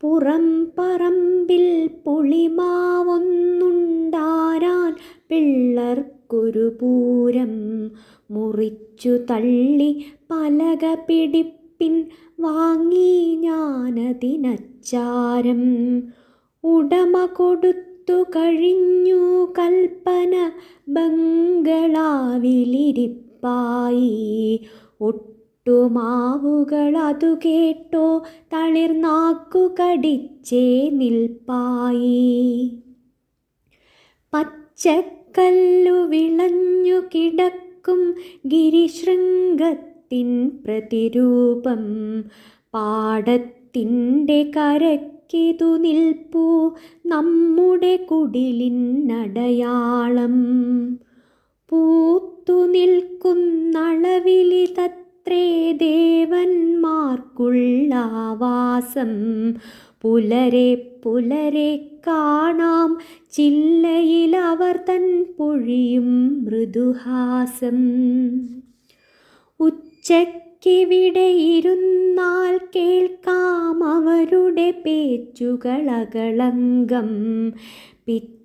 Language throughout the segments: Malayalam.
പുറം പറമ്പിൽ പുളിമാവൊന്നുണ്ടാരാൻ പിള്ളർക്കൊരു പൂരം മുറിച്ചു തള്ളി പലക പിടിപ്പിൻ വാങ്ങി ഞാനതിനച്ചാരം. ഉടമ കൊടുത്തു കഴിഞ്ഞു കൽപ്പന ബംഗളാവിലിരിപ്പായി. ഒട്ടുമാവുകളതു കേട്ടോ തളിർനാക്കു കടിച്ചേ നിൽപ്പായി. പച്ചക്കല്ലു വിളഞ്ഞു കിടക്കും ഗിരിശൃംഗത്തിൻ പ്രതിരൂപം. പാടത്തിന്റെ കരക്കിതു നിൽപ്പൂ നമ്മുടെ കുടിലിനടയാളം പൂത്തു നിൽക്കുന്നളവിലി ദേവന്മാർക്കുള്ള വാസം പുലരെ പുലരെ കാണാം. ചില്ലയിൽ അവർ തൻ പൊഴിയും മൃദുഹാസം. ഉച്ചയ്ക്കിവിടെ ഇരുന്നാൽ കേൾക്കാം അവരുടെ പേച്ചുകളകളങ്കം.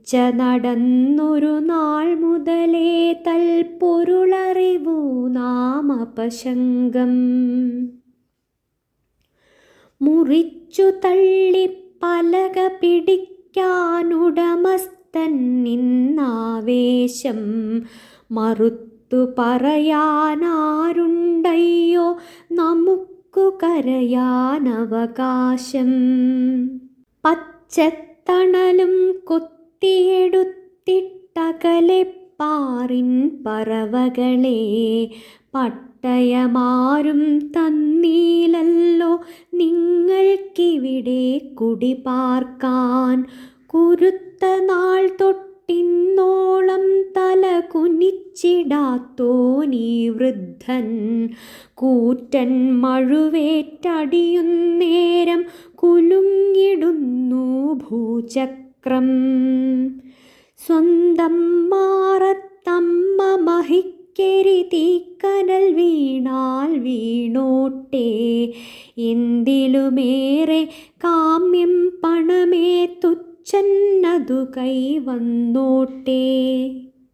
പിച്ച നടന്നൊരു നാൾ മുതലേ തൽപ്പൊരുളറിവു നാമപശങ്കം. മുറിച്ചു തള്ളി പലക പിടിക്കാനുടമസ്ഥൻ നിന്നാവേശം. മറുത്തു പറയാനാരുണ്ടയ്യോ നമുക്കു കരയാനവകാശം. പച്ചത്തണലും കൊത്തിയെടുത്തിട്ടകലെ പാറിൻ പറവകളെ. പട്ടയമാരും തന്നീലല്ലോ നിങ്ങൾക്കിവിടെ കുടിപാർക്കാൻ. കുരുത്ത നാൾ തൊട്ടിന്നോളം തല കുനിച്ചിടാത്തോനീ വൃദ്ധൻ. കൂറ്റൻ മഴുവേറ്റടിയുന്നേരം കുലുങ്ങിടുന്നു ഭൂചക്രം സ്വന്തം മാറത്തമ്മ മഹിക്കരി തീക്കനൽ വീണാൽ വീണോട്ടെ. എന്തിലുമേറെ കാമ്യം പണമേ തുച്ഛന്നതു കൈവന്നോട്ടെ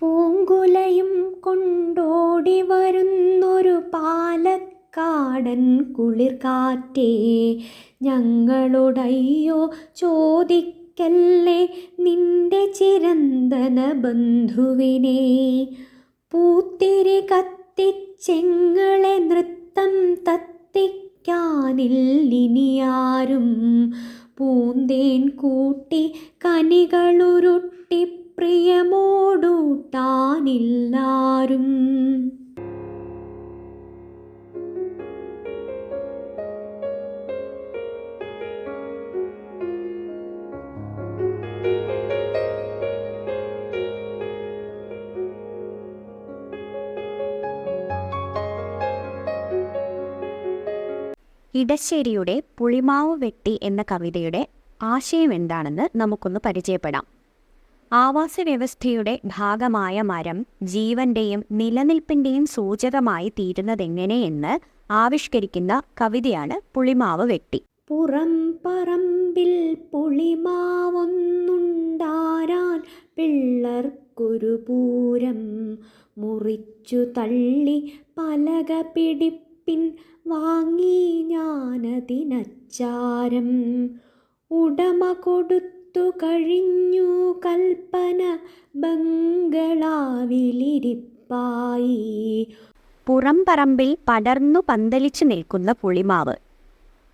പൂങ്കുലയും കൊണ്ടോടി വരുന്നൊരു പാലക്കാടൻ കുളിർക്കാറ്റേ ഞങ്ങളോടയ്യോ ചോദിക്കല്ലേ നിന്റെ ചിരന്തന ബന്ധുവിനെ. പൂത്തിരി കത്തിച്ചെങ്ങളെ നൃത്തം തത്തിക്കാനില്ലിനിയാരും. പൂന്തേൻ കൂട്ടി കനികളുരുട്ടി പ്രിയമോടൂട്ടാനില്ലാരും. ഇടശ്ശേരിയുടെ പുളിമാവ് വെട്ടി എന്ന കവിതയുടെ ആശയം എന്താണെന്ന് നമുക്കൊന്ന് പരിചയപ്പെടാം. ആവാസ വ്യവസ്ഥയുടെ ഭാഗമായ മരം ജീവന്റെയും നിലനിൽപ്പിന്റെയും സൂചകമായി തീരുന്നതെങ്ങനെയെന്ന് ആവിഷ്കരിക്കുന്ന കവിതയാണ് പുളിമാവ് വെട്ടി. പുറം പറമ്പിൽ പുളിമാവൊന്നുണ്ടാരാൻ പിള്ളർക്കൊരു പൂരം മുറിച്ചു തള്ളി പലക പിടിപ്പിൻ വാങ്ങി ഞാനതിനച്ചാരം ഉടമ കൊടുത്തു കഴിഞ്ഞു കൽപ്പന ബംഗളാവിലിരിപ്പായി. പുറംപറമ്പിൽ പടർന്നു പന്തലിച്ചു നിൽക്കുന്ന പുളിമാവ്.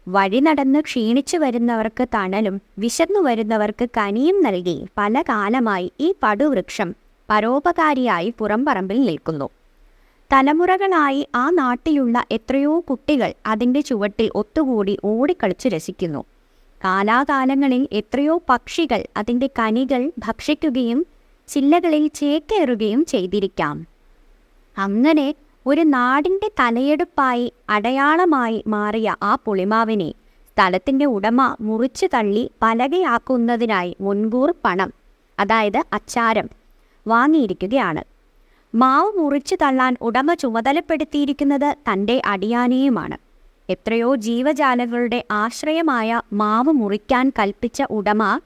വഴി നടന്ന് ക്ഷീണിച്ചു വരുന്നവർക്ക് തണലും വിശന്നു വരുന്നവർക്ക് കനിയും നൽകി പല കാലമായി ഈ പടുവൃക്ഷം പരോപകാരിയായി പുറംപറമ്പിൽ നിൽക്കുന്നു. തലമുറകളായി ആ നാട്ടിലുള്ള എത്രയോ കുട്ടികൾ അതിന്റെ ചുവട്ടിൽ ഒത്തുകൂടി ഓടിക്കളിച്ച് രസിക്കുന്നു. കാലാകാലങ്ങളിൽ എത്രയോ പക്ഷികൾ അതിന്റെ കനികൾ ഭക്ഷിക്കുകയും ചില്ലകളിൽ ചേക്കേറുകയും ചെയ്തിരിക്കാം. അങ്ങനെ ഒരു നാടിന്റെ തലയെടുപ്പായി അടയാളമായി മാറിയ ആ പുളിമാവിനെ സ്ഥലത്തിന്റെ ഉടമ മുറിച്ചു തള്ളി പലകയാക്കുന്നതിനായി മുൻകൂർ പണം അതായത് അച്ചാരം വാങ്ങിയിരിക്കുകയാണ്. മാവ് മുറിച്ചു തള്ളാൻ ഉടമ ചുമതലപ്പെടുത്തിയിരിക്കുന്നത് തന്റെ അടിയാനെയുമാണ്. എത്രയോ ജീവജാലങ്ങളുടെ ആശ്രയമായ മാവ് മുറിക്കാൻ കൽപ്പിച്ച ഉടമ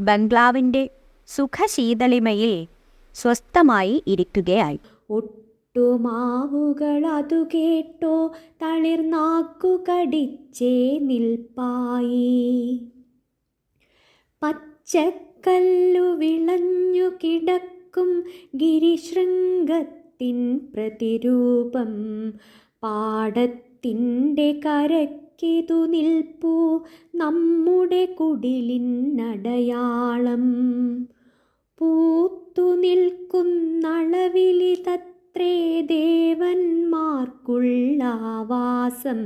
ബംഗ്ലാവിന്റെ സുഖശീതളിമയിൽ സ്വസ്ഥമായി ഇരിക്കുകയായി. ഒട്ടുമാവുകളതു കേട്ടോ തളിർനാക്കു കടിച്ചേ നിൽപ്പായി. പച്ചക്കല്ലു വിളഞ്ഞു കിടക്കും ഗിരിശൃംഗത്തിൻ പ്രതിരൂപം. പാടത്തിന്റെ കരക്കിതു നിൽപ്പൂ നമ്മുടെ കുടിലിനടയാളം പൂത്തു നിൽക്കുന്നളവിലിതത്രേ ദേവന്മാർക്കുള്ള വാസം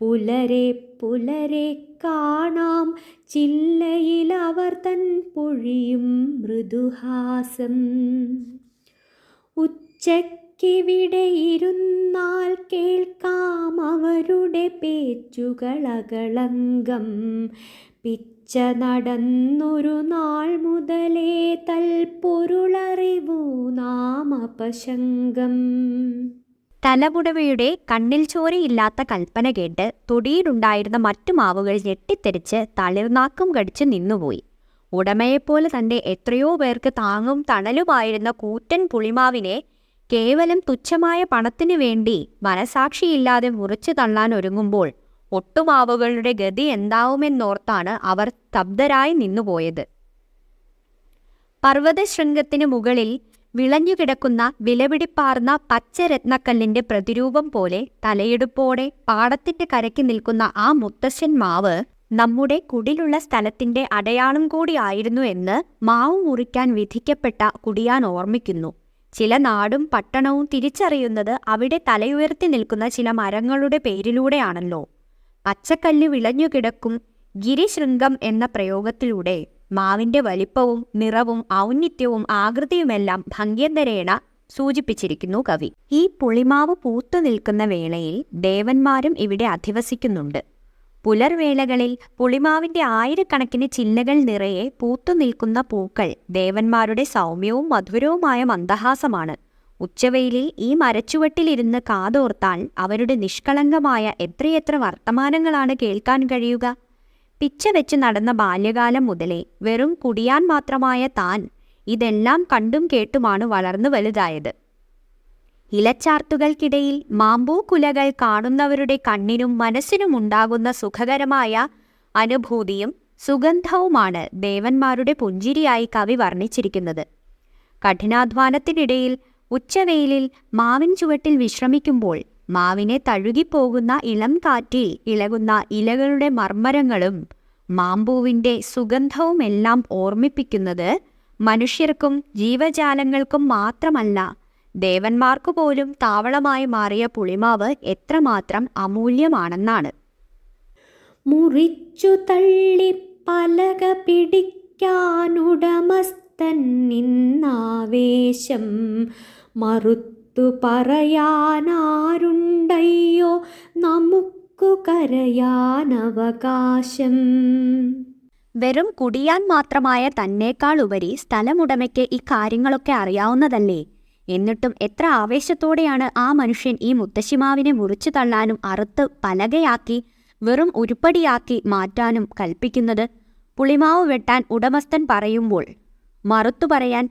പുലരെ പുലരെ കാണാം. ചില്ലയിലവർ തൻ പൊഴിയും മൃദുഹാസം. ഉച്ചയ്ക്കിവിടെ ഇരുന്നാൽ കേൾക്കാം അവരുടെ പേച്ചുകളകളങ്കം പിച്ച നടന്നൊരു നാൾ മുതലേ തൽപ്പൊരുളറിവു നാം അപശങ്കം തലമുടവയുടെ കണ്ണിൽ ചോരയില്ലാത്ത കൽപ്പന കേട്ട് തൊടിയിലുണ്ടായിരുന്ന മറ്റു മാവുകൾ ഞെട്ടിത്തെറിച്ച് തളിർനാക്കും കടിച്ച് നിന്നുപോയി. ഉടമയെപ്പോലെ തന്റെ എത്രയോ പേർക്ക് താങ്ങും തണലുമായിരുന്ന കൂറ്റൻ പുളിമാവിനെ കേവലം തുച്ഛമായ പണത്തിനു വേണ്ടി മനസാക്ഷിയില്ലാതെ മുറിച്ചു തള്ളാൻ ഒരുങ്ങുമ്പോൾ ഒട്ടുമാവുകളുടെ ഗതി എന്താവുമെന്നോർത്താണ് അവർ സ്തബ്ധരായി നിന്നുപോയത്. പർവതശൃംഗത്തിന് മുകളിൽ വിളഞ്ഞുകിടക്കുന്ന വിലപിടിപ്പാർന്ന പച്ചരത്നക്കല്ലിന്റെ പ്രതിരൂപം പോലെ തലയെടുപ്പോടെ പാടത്തിന്റെ കരയ്ക്ക് നിൽക്കുന്ന ആ മുത്തശ്ശൻ മാവ് നമ്മുടെ കുടിലുള്ള സ്ഥലത്തിന്റെ അടയാളം കൂടിയായിരുന്നു എന്ന് മാവ് മുറിക്കാൻ വിധിക്കപ്പെട്ട കുടിയാൻ ഓർമ്മിക്കുന്നു. ചില നാടും പട്ടണവും തിരിച്ചറിയുന്നത് അവിടെ തലയുയർത്തി നിൽക്കുന്ന ചില മരങ്ങളുടെ പേരിലൂടെയാണല്ലോ. പച്ചക്കല്ല് വിളഞ്ഞുകിടക്കും ഗിരിശൃംഗം എന്ന പ്രയോഗത്തിലൂടെ മാവിന്റെ വലിപ്പവും നിറവും ഔന്നിത്യവും ആകൃതിയുമെല്ലാം ഭംഗ്യന്തരേണ സൂചിപ്പിച്ചിരിക്കുന്നു കവി. ഈ പുളിമാവ് പൂത്തു നിൽക്കുന്ന വേളയിൽ ദേവന്മാരും ഇവിടെ അധിവസിക്കുന്നുണ്ട്. പുലർവേളകളിൽ പുളിമാവിന്റെ ആയിരക്കണക്കിന് ചില്ലകൾ നിറയെ പൂത്തു നിൽക്കുന്ന പൂക്കൾ ദേവന്മാരുടെ സൗമ്യവും മധുരവുമായ മന്ദഹാസമാണ്. ഉച്ചവെയിലിൽ ഈ മരച്ചുവട്ടിലിരുന്ന് കാതോർത്താൽ അവരുടെ നിഷ്കളങ്കമായ എത്രയെത്ര വർത്തമാനങ്ങളാണ് കേൾക്കാൻ കഴിയുക? പിച്ച വെച്ച് നടന്ന ബാല്യകാലം മുതലേ വെറും കുടിയാൻ മാത്രമായ താൻ ഇതെല്ലാം കണ്ടും കേട്ടുമാണ് വളർന്നു വലുതായത്. ഇലച്ചാർത്തുകൾക്കിടയിൽ മാമ്പൂക്കുലകൾ കാണുന്നവരുടെ കണ്ണിനും മനസ്സിനും ഉണ്ടാകുന്ന സുഖകരമായ അനുഭൂതിയും സുഗന്ധവുമാണ് ദേവന്മാരുടെ പുഞ്ചിരിയായി കവി വർണിച്ചിരിക്കുന്നത്. കഠിനാധ്വാനത്തിനിടയിൽ ഉച്ചവെയിലിൽ മാവിൻ ചുവട്ടിൽ വിശ്രമിക്കുമ്പോൾ മാവിനെ തഴുകിപ്പോകുന്ന ഇളം കാറ്റിൽ ഇളകുന്ന ഇലകളുടെ മർമ്മരങ്ങളും മാമ്പൂവിന്റെ സുഗന്ധവുമെല്ലാം ഓർമ്മിപ്പിക്കുന്നത് മനുഷ്യർക്കും ജീവജാലങ്ങൾക്കും മാത്രമല്ല ദേവന്മാർക്കു പോലും താവളമായി മാറിയ പുളിമാവ് എത്രമാത്രം അമൂല്യമാണെന്നാണ്. മുറിച്ചു തള്ളി പലക പിടിക്കാനുടമസ്ഥൻ നിന്നാവേശം മറുത്തു പറയാനാരുണ്ടയ്യോ? നമുക്കു കരയാനവകാശം. വെറും കുടിയാൻ മാത്രമായ തന്നേക്കാൾ ഉപരി സ്ഥലമുടമയ്ക്ക് ഇക്കാര്യങ്ങളൊക്കെ അറിയാവുന്നതല്ലേ? എന്നിട്ടും എത്ര ആവേശത്തോടെയാണ് ആ മനുഷ്യൻ ഈ മുത്തശ്ശിമാവിനെ മുറിച്ചു തള്ളാനും അറുത്ത് പലകയാക്കി വെറും ഉരുപ്പടിയാക്കി മാറ്റാനും കൽപ്പിക്കുന്നത്? പുളിമാവ് വെട്ടാൻ ഉടമസ്ഥൻ പറയുമ്പോൾ മറുത്തു പറയാൻ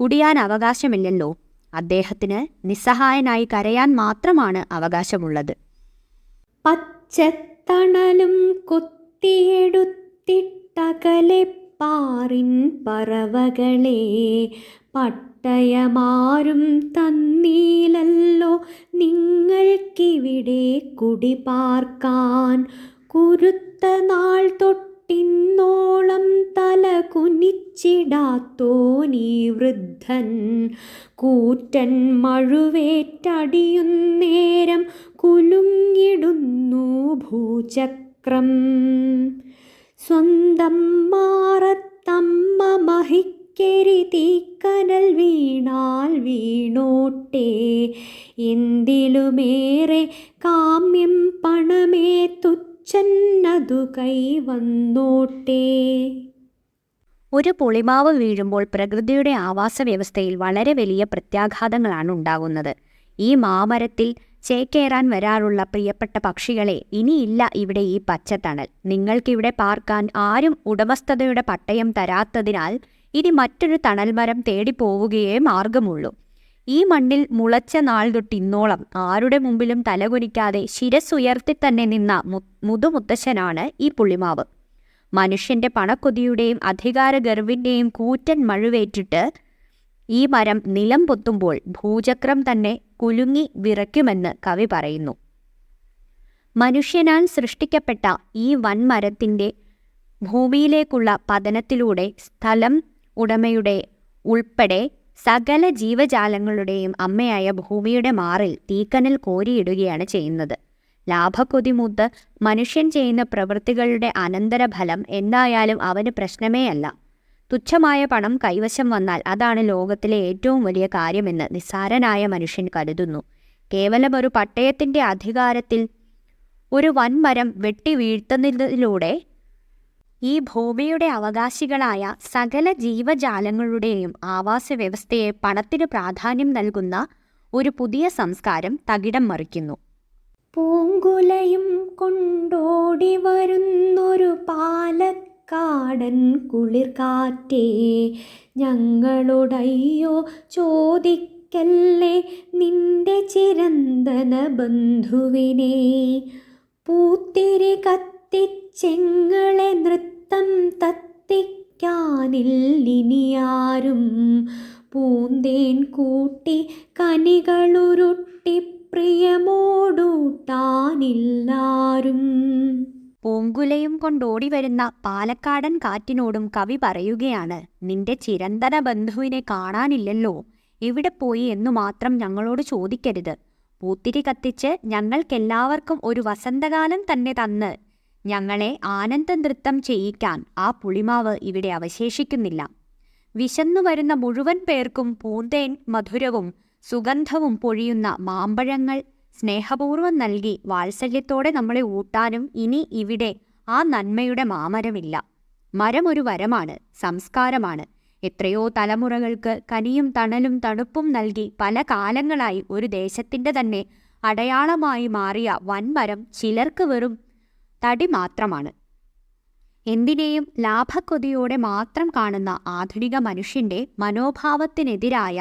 കുടിയാൻ അവകാശമില്ലല്ലോ. അദ്ദേഹത്തിന് നിസ്സഹായനായി കരയാൻ മാത്രമാണ് അവകാശമുള്ളത്. പച്ചത്തണലും കൊത്തിയെടുത്തിട്ടകലെ പാറിൻ പറവകളെ പട്ടയമാരും തന്നീലല്ലോ നിങ്ങൾക്കിവിടെ കുടി പാർക്കാൻ കുരുത്ത നാൾ തൊട്ടിന്നോളം തല കുനിച്ചിടാത്തോനീ വൃദ്ധൻ. കൂറ്റൻ മഴുവേറ്റടിയുന്നേരം കുലുങ്ങിടുന്നു ഭൂചക്രം. സ്വന്തം മാറത്തമ്മ മഹിക്കരി തീക്കനൽ വീണാൽ വീണോട്ടെ. എന്തിലുമേറെ കാമ്യം പണമേ തുച്ഛന്നതു കൈവന്നോട്ടെ ഒരു പുളിമാവ് വീഴുമ്പോൾ പ്രകൃതിയുടെ ആവാസ വ്യവസ്ഥയിൽ വളരെ വലിയ പ്രത്യാഘാതങ്ങളാണ് ഉണ്ടാകുന്നത്. ഈ മാമരത്തിൽ ചേക്കേറാൻ വരാറുള്ള പ്രിയപ്പെട്ട പക്ഷികളെ ഇനിയില്ല ഇവിടെ ഈ പച്ചത്തണൽ. നിങ്ങൾക്കിവിടെ പാർക്കാൻ ആരും ഉടമസ്ഥതയുടെ പട്ടയം തരാത്തതിനാൽ ഇനി മറ്റൊരു തണൽമരം തേടിപ്പോവുകയേ മാർഗമുള്ളൂ. ഈ മണ്ണിൽ മുളച്ച നാൾ തൊട്ടിന്നോളം ആരുടെ മുമ്പിലും തലകുനിക്കാതെ ശിരസ്സുയർത്തി തന്നെ നിന്ന മുതുമുത്തശ്ശനാണ് ഈ പുള്ളിമാവ് മനുഷ്യന്റെ പണക്കൊതിയുടെയും അധികാരഗർവിന്റെയും കൂറ്റൻ മഴുവേറ്റിട്ട് ഈ മരം നിലം പൊത്തുമ്പോൾ ഭൂചക്രം തന്നെ കുലുങ്ങി വിറയ്ക്കുമെന്ന് കവി പറയുന്നു. മനുഷ്യനാൽ സൃഷ്ടിക്കപ്പെട്ട ഈ വൻമരത്തിന്റെ ഭൂമിയിലേക്കുള്ള പതനത്തിലൂടെ സ്ഥലം ഉടമയുടെ ഉൾപ്പെടെ സകല ജീവജാലങ്ങളുടെയും അമ്മയായ ഭൂമിയുടെ മാറിൽ തീക്കനൽ കോരിയിടുകയാണ് ചെയ്യുന്നത്. ലാഭക്കൊതി മൂത്ത് മനുഷ്യൻ ചെയ്യുന്ന പ്രവൃത്തികളുടെ അനന്തരഫലം എന്തായാലും അവന് പ്രശ്നമേ അല്ല തുച്ഛമായ പണം കൈവശം വന്നാൽ അതാണ് ലോകത്തിലെ ഏറ്റവും വലിയ കാര്യമെന്ന് നിസ്സാരനായ മനുഷ്യൻ കരുതുന്നു. കേവലം ഒരു പട്ടയത്തിന്റെ അധികാരത്തിൽ ഒരു വൻമരം വെട്ടി വീഴ്ത്തുന്നതിലൂടെ ഈ ഭൂമിയുടെ അവകാശികളായ സകല ജീവജാലങ്ങളുടെയും ആവാസ വ്യവസ്ഥയെ പണത്തിന് പ്രാധാന്യം നൽകുന്ന ഒരു പുതിയ സംസ്കാരം തകിടം മറിക്കുന്നു. പൂങ്കുലയും കൊണ്ടോടി വരുന്നൊരു പാലക്കാടൻ കുളിർകാറ്റേ. ഞങ്ങളുടയ്യോ ചോദിക്കല്ലേ നിന്റെ ചിരന്തന ബന്ധുവിനെ. പൂത്തിരി കത്തിച്ചെങ്ങളെ നൃത്തം തത്തിക്കാനില്ലിനിയാരും. പൂന്തേൻ കൂട്ടി കനികളുരുട്ടി പ്രിയമോടൂട്ടാനില്ലാരും. പൂങ്കുലയും കൊണ്ടോടി വരുന്ന പാലക്കാടൻ കാറ്റിനോടും കവി പറയുകയാണ് നിന്റെ ചിരന്തന ബന്ധുവിനെ കാണാനില്ലല്ലോ. എവിടെ പോയി എന്നു മാത്രം ഞങ്ങളോട് ചോദിക്കരുത്. പൂത്തിരി കത്തിച്ച് ഞങ്ങൾക്കെല്ലാവർക്കും ഒരു വസന്തകാലം തന്നെ തന്ന്. ഞങ്ങളെ ആനന്ദ നൃത്തം ചെയ്യിക്കാൻ ആ പുളിമാവ് ഇവിടെ അവശേഷിക്കുന്നില്ല. വിശന്നു വരുന്ന മുഴുവൻ പേർക്കും പൂന്തേൻ മധുരവും സുഗന്ധവും പൊഴിയുന്ന മാമ്പഴങ്ങൾ സ്നേഹപൂർവം നൽകി വാത്സല്യത്തോടെ നമ്മളെ ഊട്ടാനും ഇനി ഇവിടെ ആ നന്മയുടെ മാമരമില്ല. മരമൊരു വരമാണ് സംസ്കാരമാണ്. എത്രയോ തലമുറകൾക്ക് കനിയും തണലും തണുപ്പും നൽകി പല കാലങ്ങളായി ഒരു ദേശത്തിന്റെ തന്നെ അടയാളമായി മാറിയ വൻമരം ചിലർക്ക് വെറും തടി മാത്രമാണ്. എന്തിനേയും ലാഭക്കൊതിയോടെ മാത്രം കാണുന്ന ആധുനിക മനുഷ്യന്റെ മനോഭാവത്തിനെതിരായ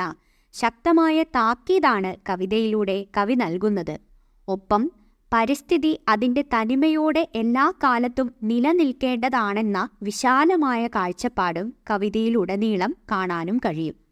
ശക്തമായ താക്കീതാണ് കവിതയിലൂടെ കവി നൽകുന്നത്. ഒപ്പം പരിസ്ഥിതി അതിന്റെ തനിമയോടെ എല്ലാ കാലത്തും നിലനിൽക്കേണ്ടതാണെന്ന വിശാലമായ കാഴ്ചപ്പാടും കവിതയിലുടനീളം കാണാനും കഴിയും.